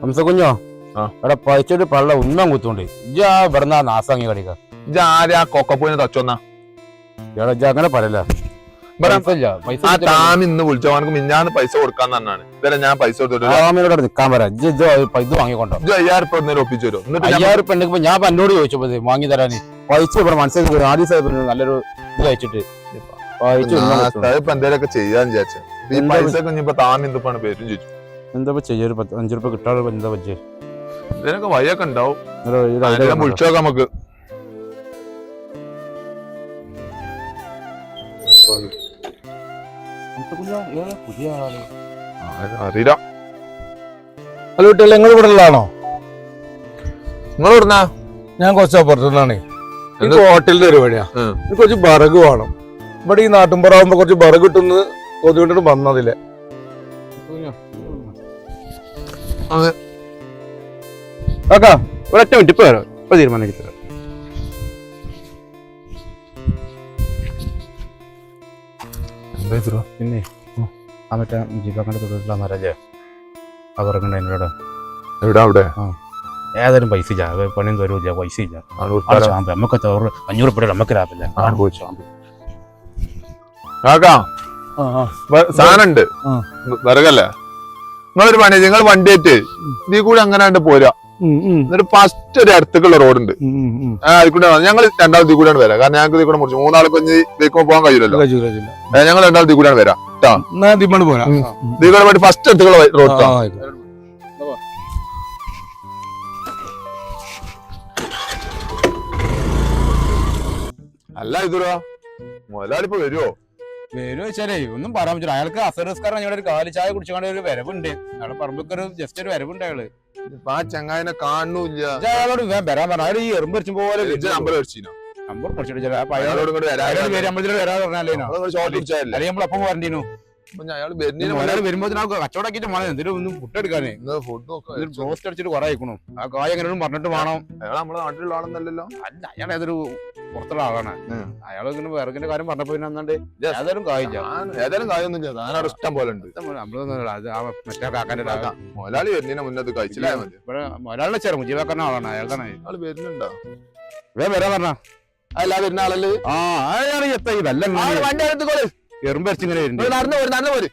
ഹംസക്കുഞ്ഞോ ആ. ഇവിടെ പഴിച്ചിട്ട് പള്ള ഉന്നം കുത്തുണ്ട് ഇജ്ജാ ഇവിടുന്ന് നാസാങ്ങി കടിക്ക. ഇജ്ജ ആരാ കൊക്കപ്പോയിന് തച്ചോന്ന. ഇവിടെ ഇജ്ജ് അങ്ങനെ പറയല്ല? ആ താമി ഇന്ന് വിളിച്ചോ? അവനക്ക് മിഞ്ഞാന്ന് പൈസ കൊടുക്കാൻ തന്നാണ് ഇതുവരെ ഞാൻ പൈസ കൊടുത്തിട്ട് ആമിനോട് നിക്കാൻ പറ. ഇജ്ജ് ഇജ്ജ് ഇത് വാങ്ങിക്കൊണ്ടോ? അയ്യായിരം ഉറുപ്പിക ഒന്നേരം ഒപ്പിച്ചു തരും എന്നിട്ട് അയ്യായിരം ഉറുപ്പ ഉണ്ടെങ്കിൽ ഞാൻ എന്നോട് ചോദിച്ചപ്പോ വാങ്ങി തരാന്. പൈസ ഇവിടെ മനസ്സിലാക്കി. ആദ്യ സാഹിബിന് നല്ലൊരു ഇത് കഴിച്ചിട്ട്. ആ. ഇപ്പൊ എന്തേലൊക്കെ ചെയ്യാന്ന് വിചാരിച്ചു. ഈ പൈസ ഒക്കെ ഇനിയിപ്പോ താമി എന്തിപ്പാണ് പേരും ചോദിച്ചു. എന്താ ചെയ്യാ? ഒരു പത്ത് അഞ്ചു രൂപ കിട്ടാതെ എന്താ പറ്റേ ഇതിനൊക്കെ വഴിയൊക്കെ ഉണ്ടാവും. വിളിച്ചോക്കാം നമുക്ക്. അറിയില്ല. ഹലോ കുട്ടികൾ നിങ്ങൾ ഇവിടെ ഉള്ളതാണോ? നിങ്ങൾ ഇവിടുന്ന ഞാൻ കുറച്ച് അപ്പുറത്തുനിന്നാണ്? എനിക്ക് ഹോട്ടലിന്റെ പരിപാടിയാ. എനിക്ക് കുറച്ച് ബറക് വേണം. ഇവിടെ ഈ നാട്ടിൻപുറാവുമ്പോ കുറച്ച് ബറക് കിട്ടുന്നത് കൊതുകൊണ്ടിട്ട് വന്നതില്ലേ ഒരൊറ്റ മിനിറ്റ് ഇപ്പൊ വരാം. ഇപ്പൊ തീരുമാനിച്ചു തരാം പിന്നെ? ആ മറ്റേ ജീവക്കണ്ട തൊട്ടിട്ടുള്ള മരല്ലേ? അവരൊക്കെ എന്നോട്. എവിടെ അവിടെ? ഏതായാലും പൈസ ഇല്ല. പണിയും തരൂല്ല. പൈസ ഇല്ല. ആ. ചാമ്പ്. നമുക്ക് അഞ്ഞൂറ് രൂപ നമുക്ക് ആ, വ- സാധനം ഉണ്ട് വരകല്ലേ വിറകല്ലേ? നിങ്ങളൊരു പണി നിങ്ങൾ വണ്ടി ആയിട്ട് ഇതിൽ കൂടി അങ്ങനെ കണ്ട് പോരാ. എന്നിട്ട് ഫസ്റ്റ് ഒരു അടുത്തേക്കുള്ള റോഡുണ്ട്. അതിക്കൂടെ ഞങ്ങൾ രണ്ടാമത് ഇതിൽ കൂടെയാണ് വരാം. കാരണം ഞങ്ങൾക്ക് ഇതിൽ കൂടെ മുറിച്ചു. മൂന്നാളെ കൊഞ്ഞ് ഇതിലേക്ക് പോകാൻ കഴിയില്ലല്ലോ ഞങ്ങൾ ഇതിൽ കൂടെയാണ് വരാം. ഇതിൽ പോയിട്ട് ഫസ്റ്റ് അടുത്തേക്കുള്ള റോഡ്. അല്ല ഇതുരാ മുതലാളിപ്പോ വരുവോ? വരുമോ പേര് വെച്ചാലേ ഒന്നും പറയാൻ പറ്റില്ല. അയാൾക്ക് അസറസ്കാരൻ ഞങ്ങളുടെ ഒരു കാലി ചായ കുടിച്ചുകൊണ്ട് ഒരു വരവുണ്ട്. അയാളെ പറമ്പൊക്കെ ഒരു ജസ്റ്റ് ഒരു വരവുണ്ട് അയാൾ. ഇപ്പൊ ആ ചങ്ങായിനെ കാണുന്നില്ല അയാളോട് വരാൻ പറഞ്ഞു അയാൾ ഈ എറുമ്പരിച്ചും പോലെ നമ്പർ മേടിച്ചിനോ? നമ്പർ കുറച്ചിട്ട് അയാളോട് അയാളോട് അയാളോട് വരാൻ പറഞ്ഞാലേ അല്ലെങ്കിൽ നമ്മൾ അപ്പം വരണ്ടീനു? അയാൾ വരുമ്പോ കച്ചവടാക്കിട്ട് മോനെ എന്തെങ്കിലും ഒന്ന് ഫുഡ് എടുക്കാനേ? ഫുഡ് ഇതിൽ ബ്രോസ്റ്റ് അടിച്ചിട്ട് കുറെ അയക്കണു ആ കായ എങ്ങനെയും പറഞ്ഞിട്ട് വേണം. അയാൾ നമ്മുടെ നാട്ടിലുള്ള അല്ല അയാൾ ഏതൊരു പുറത്തുള്ള ആളാണ്. ഉം. അയാൾ ഇങ്ങനെ വിറകിന്റെ കാര്യം പറഞ്ഞപ്പോ പിന്നെ അന്നാണ്ട് Just- ഏതായാലും കായില്ല. ഞാൻ ഏതായാലും കാര്യമൊന്നുമില്ല ഞാനവിടെ ഇഷ്ടം പോലെ ഉണ്ട്. മറ്റേ കാക്കാന്റെ മുതലാളി വരുന്നതിന് കഴിച്ചില്ല? ചേരും ആളാണ്. അയാൾ തന്നെ. ആൾ വരുന്നുണ്ടോ? വരാൻ പറഞ്ഞ? അല്ല വരുന്ന ആളല്ലേ? ആ അയാൾ എത്ത ഇതല്ല വണ്ടി എടുത്തുകൊള്ളു എറുമ്പരിച്ചിങ്ങനെ വരുന്നുണ്ട് നടന്നു പോര് നടന്നു പോര്.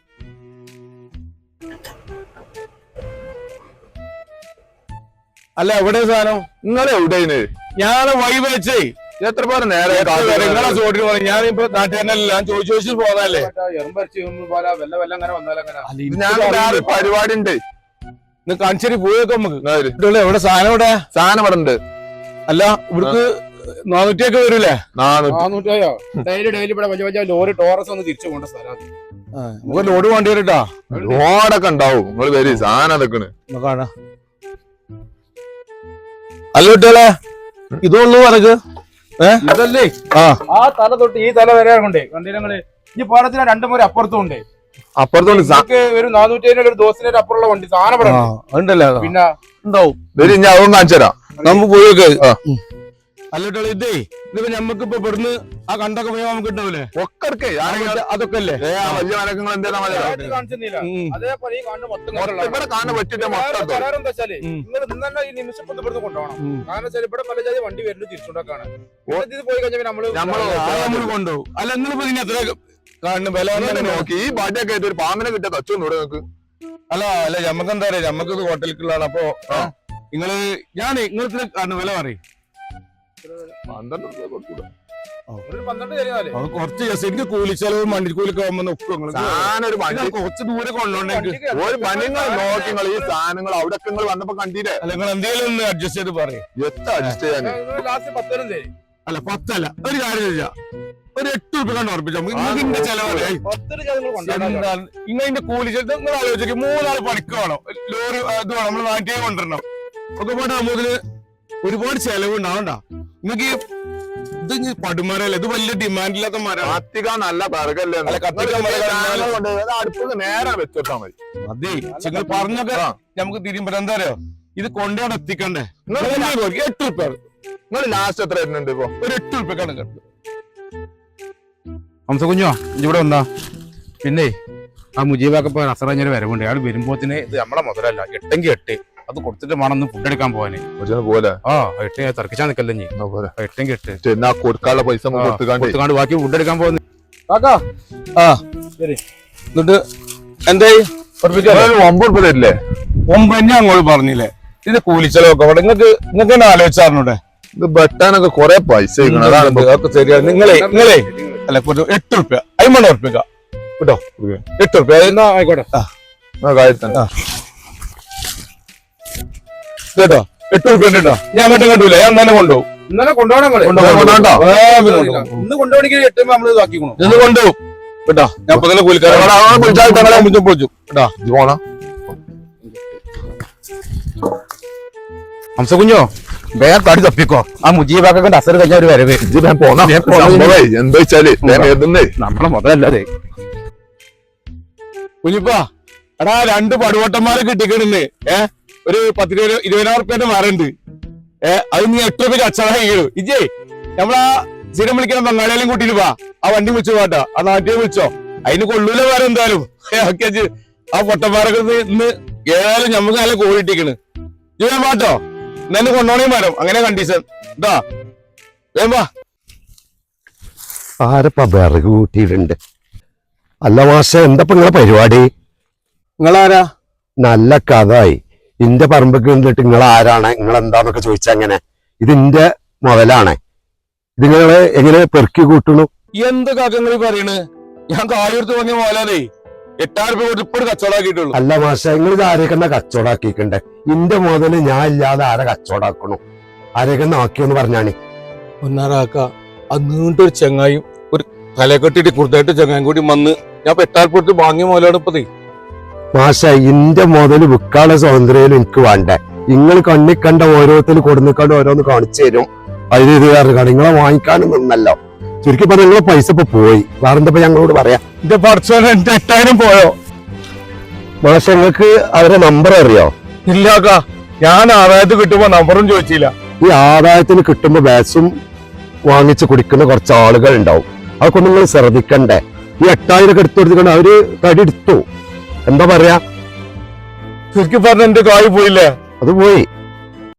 അല്ല എവിടെ സാധനം? നിങ്ങൾ എവിടെയാണ്? ഞാൻ വഴി വെച്ചേ എത്ര പേര് നേരെ നിങ്ങളെ ചോട്ടിന് പറഞ്ഞു ഞാനിപ്പോ നാട്ടുകാരനല്ല ഞാൻ ചോദിച്ചു ചോദിച്ചു പോകാനല്ലേ ഞാൻ വേറെ പരിപാടി ഉണ്ട് കാണിച്ചേരി പോയേക്കാം നമുക്ക്. എവിടെ സാധനം എവിടെ സാധനം ഇവിടെ ഉണ്ട്. അല്ല ഇവിടുക്ക് നാനൂറ്റിയൊക്കെ വരൂലേ? നാനൂറ്റിയോ ഡെയിലി ഡെയിലി ഇവിടെ വലിയ വലിയ ലോറി ടോറസ് ഒന്ന് തിരിച്ചു കൊണ്ട സ്ഥലത്ത്. നമുക്ക് ലോഡ് വേണ്ടി വരട്ടാ. ലോഡൊക്കെ ഉണ്ടാവും. നിങ്ങൾ വരി സാധനം അതൊക്കെ കാണാ. അല്ല കുട്ടികളെ ഇതുള്ളൂ വനക്ക് ഇതല്ലേ? ആ. തല തൊട്ട് ഈ തല വരെ ഉണ്ട് കണ്ടില്ലേ ഈ പാടത്തിന് രണ്ടു മുറി അപ്പുറത്തും ഉണ്ട്. അപ്പുറത്തോണ്ട് ഒരു നാനൂറ്റി ഒരു ദോസിന്റെ അപ്പുറമുള്ള വണ്ടി സാധനം. ഉണ്ടല്ലേ. പിന്നെ ഉണ്ടാവും. വരി ഞാൻ അതും കാണിച്ചു തരാം നമുക്ക് പോയേക്ക് ആ. അല്ല കുട്ടികളെ ഇതേ ഇതിപ്പോ ഞമ്മക്ക് ഇപ്പൊ ഇവിടുന്ന് ആ കണ്ടൊക്കെ പോയാൽ നമുക്ക് ഉണ്ടാവില്ലേ ഒക്കെ എടുക്കേ. അതൊക്കെ അല്ലേ വലിയ മരങ്ങൾ. അതേപോലെ കൊണ്ടുള്ള ഇവിടെ കാണാൻ പറ്റില്ല മൊത്തം വേറെ എന്താ വെച്ചാൽ നിങ്ങൾ ഇന്നെ ഈ നിമിഷം ഇപ്പൊ ഇവിടുന്ന് കൊണ്ടുപോകണം. ഉം. കാരണം വെച്ചാൽ ഇവിടെ പല ജാതി വണ്ടി വരുന്നത് തിരിച്ചുണ്ടാക്കാണ്. ഇത് പോയി കഴിഞ്ഞാൽ നമ്മൾ കൊണ്ടുപോകും. അല്ല നിങ്ങളിപ്പോ ഇതിന് എത്ര കാണുന്ന വില നോക്കി ഈ ബാഡ്യൊക്കെ ആയിട്ട് ഒരു പാമ്പിനെ കിട്ടിയ തച്ചു ഇവിടെ നിങ്ങക്ക് അല്ല അല്ല ഞമ്മക്ക് എന്താ പറയാ ഞമ്മക്ക് ഇത് ഹോട്ടലിലേക്കുള്ളതാണ് അപ്പൊ നിങ്ങൾ ഞാൻ നിങ്ങൾക്ക് കാണുന്ന വില പറയും. പന്ത്രണ്ട് തരുന്നാൽ അത് കുറച്ച് ദിവസം എനിക്ക് കൂലി ചെലവ് മണ്ടി കൂലിക്ക് ആവുമ്പോ ഒക്കും സാധനം ഒരു വണ്ടി കുറച്ച് ദൂരെ കൊണ്ടുപോകണ്ടേ ഒരു പണിങ്ങൾ നോക്കി ഈ സാധനങ്ങൾ അവിടെ നിങ്ങൾ വന്നപ്പോ കണ്ടില്ലേ? നിങ്ങൾ എന്തെങ്കിലും ഒന്ന് അഡ്ജസ്റ്റ് ചെയ്ത് പറയും. എത്ര അഡ്ജസ്റ്റ് ചെയ്യാൻ അല്ല പത്തല്ല. ഒരു കാര്യം ചോദിച്ചാ ഒരു എട്ട് രൂപ കണ്ട് ഉറപ്പിച്ചു? ഇതിന്റെ ചെലവല്ലേ നിങ്ങൾ ഇതിന്റെ കൂലി ചെലവ് നിങ്ങൾ ആലോചിക്കും. മൂന്നാൽ പണിക്ക് വേണം. ലോറി ഇത് വേണം. നമ്മൾ നാട്ടിലേക്ക് കൊണ്ടുവരണം. ഒക്കെ പോട്ടെ മുതൽ ഒരുപാട് ചെലവ് ഉണ്ടാവണ്ട നിങ്ങൾക്ക് ഇത് പടുമരല്ലേ? ഇത് വലിയ ഡിമാൻഡ് ഇല്ലാത്ത മരം കത്തിക നല്ല പറകല്ലേ അല്ല, കത്തിക്കാൻ മരം അടുപ്പൊക്കെ നേരെ വെച്ചിട്ടാ മതി. അതെ നിങ്ങൾ പറഞ്ഞൊക്കെ ആ. നമുക്ക് തിരിയുമ്പോ എന്താ അറിയോ? ഇത് കൊണ്ടുപോയി എത്തിക്കണ്ടേ? എട്ട് റുപ്യ നിങ്ങൾ ലാസ്റ്റ് എത്ര വരുന്നുണ്ട് ഇപ്പൊ? ഒരു എട്ട് റുപ്യ കണക്ക് ഹംസ കുഞ്ഞോ ഇവിടെ വന്നാ. പിന്നെ ആ മുജീബാക്കപ്പോ അസറാഞ്ഞൊരു വരവുണ്ട്. അയാൾ വരുമ്പോത്തിന് ഇത് നമ്മളെ മുതലല്ല എട്ടെങ്കിൽ എട്ട്. അത് കൊടുത്തിട്ട് വേണം ഒന്ന് ഫുഡ് എടുക്കാൻ പോവാന്. പോലെ ആ എട്ട് തർക്കിച്ചാ നിക്കല്ലേ നീ എന്നാ കെട്ട് എട്ട് പിന്നെ കൊടുക്കാനുള്ള പൈസ കൊടുത്തുകാണ്ട്. ബാക്കി ഫുഡ് എടുക്കാൻ പോകുന്നു കാക്കാ. ആ ശരി. എന്നിട്ട് എന്തായി? ഒരു ഒമ്പത് രൂപ തരില്ലേ? ഒമ്പന്നെ അങ്ങോട്ട് പറഞ്ഞില്ലേ? ഇത് കൂലിച്ചെലവൊക്കെ അവിടെ നിങ്ങൾക്ക് നിങ്ങൾക്ക് തന്നെ ആലോചിച്ചാറിനൂടെ ഇത് വെട്ടാനൊക്കെ കൊറേ പൈസ അതൊക്കെ ശരിയാണ് നിങ്ങളെ നിങ്ങളെ. അല്ല കൊറച്ച് എട്ട് റുപ്യ അയ്മണ്ണ ഉറപ്പിക്കാം കേട്ടോ? എട്ട് റുപ്യ എന്നാ ആയിക്കോട്ടെ. ആ കാര്യത്തന്നെ ആ. കേട്ടോ? എട്ട് റുപ്യ കേട്ടോ. ഞാൻ അങ്ങോട്ട് കണ്ടൂല ഞാൻ തന്നെ കൊണ്ടുപോകും ഇന്നലെ കൊണ്ടുപോകണം. ഇന്ന് കൊണ്ടുപോകണമെങ്കിൽ എട്ടുമ്പോ നമ്മൾ ഇതാക്കിക്കണു. ഇന്ന് കൊണ്ടുപോകും കേട്ടോ? ഞാൻ ഇപ്പൊ തന്നെ കൂലിക്കാരെ എടാ, ആ വിളിച്ചാൽ ഞങ്ങളെ മുഞ്ചും പൊളിച്ചു കേട്ടോ? ഇത് പോണോ. ഹംസകുഞ്ഞോ വേഗം തടി തപ്പിക്കോ. ആ മുജീബാക്കൊക്കെ അസർ കഴിഞ്ഞ ഒരു വരവ്. എന്താ വെച്ചാൽ? നമ്മളെ മുതലല്ലേ കുഞ്ഞിപ്പാ എടാ രണ്ട് പടുവട്ടന്മാരെ കിട്ടിക്കണെന്ന് ഏ? ഒരു പത്തിരുപത് ഇരുപതിനായിരം റുപ്യന്റെ മരണ്ട്. ഏഹ് അത് നീ എട്ട് റുപ്യ കച്ചവടം ചെയ്യൂ ഇജേ നമ്മളാ സ്ഥിരം വിളിക്കുന്ന ബംഗാളിയാലും കൂട്ടിട്ട് വാ. ആ വണ്ടി വിളിച്ചു പോട്ടാ ആ നാട്ടിൽ വിളിച്ചോ. അതിന് കൊള്ളൂല വേറെ എന്തായാലും. ഓക്കെ ആ പൊട്ടന്മാരൊക്കെ ഇന്ന് ഏതായാലും ഞമ്മക്ക് നല്ല കോഴിട്ടിക്കണ് ഞാൻ പാട്ടോ എന്നെ കൊണ്ടോണേ മരം അങ്ങനെ കണ്ടീഷൻ ഇതാ. വേമ്പാ വാ. ആരപ്പ വിറക് കൂട്ടിയിട്ടുണ്ട്? അല്ല മാഷ എന്താ നിങ്ങളെ പരിപാടി? നിങ്ങളാരാ? നല്ല കഥായി ഇന്റെ പറമ്പൊക്കെ കണ്ടിട്ട് നിങ്ങൾ ആരാണ്? നിങ്ങൾ എന്താന്നൊക്കെ ചോദിച്ചാ അങ്ങനെ ഇത് ഇന്റെ മുതലാണ്. ഇത് നിങ്ങൾ എങ്ങനെ പെറുക്കി കൂട്ടണു എന്ത് കാക്കങ്ങൾ പറയണ്? ഞാൻ കാലെടുത്ത് വാങ്ങിയ മോലാലേ എട്ടായിരം രൂപ കൊടുത്ത് ഇപ്പോഴും കച്ചവടമാക്കിയിട്ടുള്ളൂ അല്ല മാഷ നിങ്ങൾ ഇത് ആരെയൊക്കെ കച്ചവടാക്കിക്കണ്ടേ? ഇന്റെ മുതൽ ഞാൻ ഇല്ലാതെ ആരെ കച്ചവടാക്കണു? ആരെയൊക്കെ ആക്കിയെന്ന് പറഞ്ഞാണ് ഒന്നാറാക്ക അത് നീണ്ടൊരു ചെങ്ങായും ഒരു തലക്കെട്ടിട്ട് കുറുതായിട്ട് ചെങ്ങായും കൂടി വന്ന് ഞാൻ എട്ടായിരം എട്ടായിരം കൊടുത്ത് വാങ്ങിയ മോലാണ് ഇപ്പതേ മാഷ ഇന്റെ മുതൽ വിൽക്കാനുള്ള സ്വാതന്ത്ര്യം എനിക്ക് വേണ്ടേ. നിങ്ങൾ കണ്ണി കണ്ട ഓരോരുത്തർ കൊടുന്നിക്കണ്ട് ഓരോന്ന് കാണിച്ചു തരും. അതിൽ ഇത് കാരണം നിങ്ങളെ വാങ്ങിക്കാനും നിന്നല്ലോ. ചുരുക്കി പറഞ്ഞ നിങ്ങളെ പൈസ ഇപ്പൊ പോയി. വേറെ എന്താ ഞങ്ങളോട് പറയാ? എന്റെ പഠിച്ചോനെ എന്റെ എട്ടായിരം പോയോ? മാഷ നിങ്ങൾക്ക് അവരെ നമ്പർ അറിയോ? ഇല്ലാക്ക ഞാൻ ആദായത്തിൽ കിട്ടുമ്പോ നമ്പറും ചോദിച്ചില്ല. ഈ ആദായത്തിന് കിട്ടുമ്പോ ബാസും വാങ്ങിച്ച് കുടിക്കുന്ന കുറച്ച് ആളുകൾ ഉണ്ടാവും അതൊക്കെ നിങ്ങൾ ശ്രദ്ധിക്കണ്ടേ? ഈ എട്ടായിരം ഒക്കെ എടുത്തു കൊടുത്തിട്ടുണ്ട് അവർ തടി എടുത്തു. എന്താ പറയാ? ശരിക്കും പറഞ്ഞ എന്റെ കായ് പോയില്ലേ? അത് പോയി.